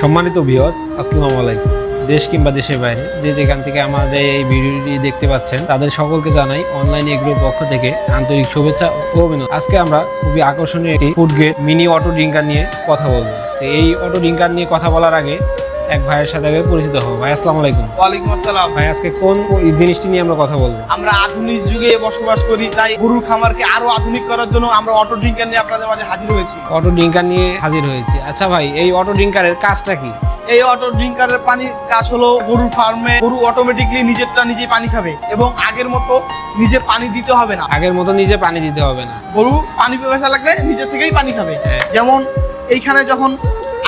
সম্মানিত ভিওস আসসালামু আলাইকুম। দেশ কিংবা দেশের বাইরে, যে যেখান থেকে আমাদের এই ভিডিওটি দেখতে পাচ্ছেন, তাদের সকলকে জানাই অনলাইন এগ্রোর পক্ষ থেকে আন্তরিক শুভেচ্ছা ও অভিনন্দন। আজকে আমরা খুবই আকর্ষণীয় একটি food grade mini auto drinker নিয়ে কথা বলব। এই অটো ড্রিঙ্কার নিয়ে কথা বলার আগে এক ভাইয়ের সাথে আগে পরিচিত হব। ভাই আসসালামু আলাইকুম। ওয়ালাইকুম আসসালাম। ভাই আজকে কোন জিনিসটি নিয়ে আমরা কথা বলব? আমরা আধুনিক যুগে বসবাস করি তাই গরুর খামারকে আরও আধুনিক করার জন্য আমরা অটো ড্রিঙ্কার নিয়ে আপনাদের মাঝে হাজির হয়েছি। অটো ড্রিঙ্কার নিয়ে হাজির হয়েছি। আচ্ছা ভাই এই অটো ড্রিঙ্কারের কাজটা কি? এই অটো ড্রিঙ্কারের পানির কাজ হলো গরুর ফার্মে গরু অটোমেটিকলি নিজেরটা নিজেই পানি খাবে এবং আগের মতো নিজে পানি দিতে হবে না। আগের মতো নিজে পানি দিতে হবে না। গরু পানি পিপাসা লাগলে নিজে থেকেই পানি খাবে। হ্যাঁ। যেমন এইখানে যখন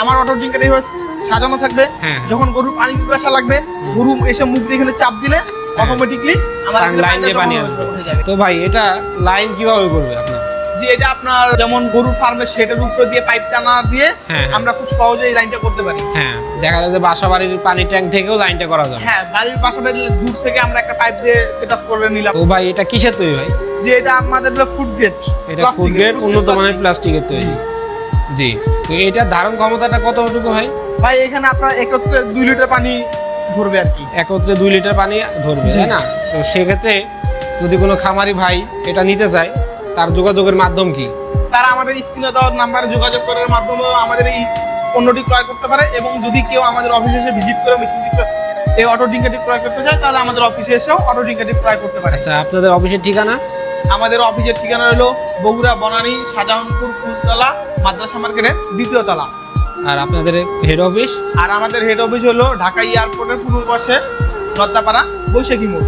আমার অটো ড্রিঙ্কার এইভাবে সাজানো থাকবে। হ্যাঁ। যখন গরুর পানি পিপাসা লাগবে গরু এসে মুখ দিয়ে এখানে চাপ দিলে অটোমেটিকলি আমার লাইন দিয়ে পানি আসবে। হয়ে তো ভাই এটা লাইন কীভাবে করবে আপনার? যে এটা আপনার যেমন গরুর শেডের উপরে দিয়ে পাইপ টানা দিয়ে হ্যাঁ। আমরা খুব সহজে এই লাইনটা করতে পারি। হ্যাঁ দেখা যায় যে বাসা বাড়ির পানি ট্যাঙ্ক থেকেও লাইনটা করা যাবে হ্যাঁ বাড়ির পাশাপাশি দূর থেকে আমরা একটা পাইপ দিয়ে সেট আপ করে নিলাম। তো ভাই এটা কিসের তৈরি ভাই? যে এটা আমাদের ফুড গ্রেড এটা ফুড গ্রেড উন্নত মানের প্লাস্টিকের তৈরি। জি। তো এটা ধারণ ক্ষমতাটা কতটুকু ভাই? ভাই এখানে আপনার একত্রে দুই লিটার পানি ধরবে আর কি। একত্রে দুই লিটার পানি ধরবে তাই না? তো সেক্ষেত্রে যদি কোনো খামারি ভাই এটা নিতে চায় তার যোগাযোগের মাধ্যম কি? তারা আমাদের স্ক্রিনে দেওয়ার নাম্বারে যোগাযোগ করার মাধ্যমে আমাদের এই পণ্যটি ক্রয় করতে পারে এবং যদি কেউ আমাদের অফিসে এসে ভিজিট করে মেশিনটি এই অটো ডিঙ্কারটি ক্রয় করতে চায় তাহলে আমাদের অফিসে এসেও অটো ডিঙ্কারটি ক্রয় করতে পারে। আচ্ছা আপনাদের অফিসের ঠিকানা? আমাদের অফিসের ঠিকানা হলো বগুড়া বনানী শাহজাহানপুর ফুলতলা মাদ্রাসা মার্কেটের দ্বিতীয় তলা। আর আপনাদের হেড অফিস আর আমাদের হেড অফিস হলো ঢাকা এয়ারপোর্টের পূর্ব পাশে নদ্দাপাড়া বৈশাখী মোড়।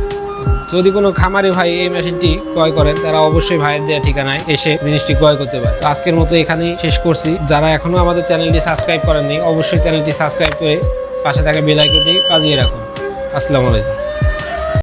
যদি কোনো খামারি ভাই এই মেশিনটি ক্রয় করেন তারা অবশ্যই ভাইয়ের দেওয়া ঠিকানায় এসে জিনিসটি ক্রয় করতে পারে। তো আজকের মতো এখানেই শেষ করছি। যারা এখনও আমাদের চ্যানেলটি সাবস্ক্রাইব করেননি অবশ্যই চ্যানেলটি সাবস্ক্রাইব করে পাশে থাকা বেল আইকনটি বাজিয়ে রাখুন। আসসালামু আলাইকুম।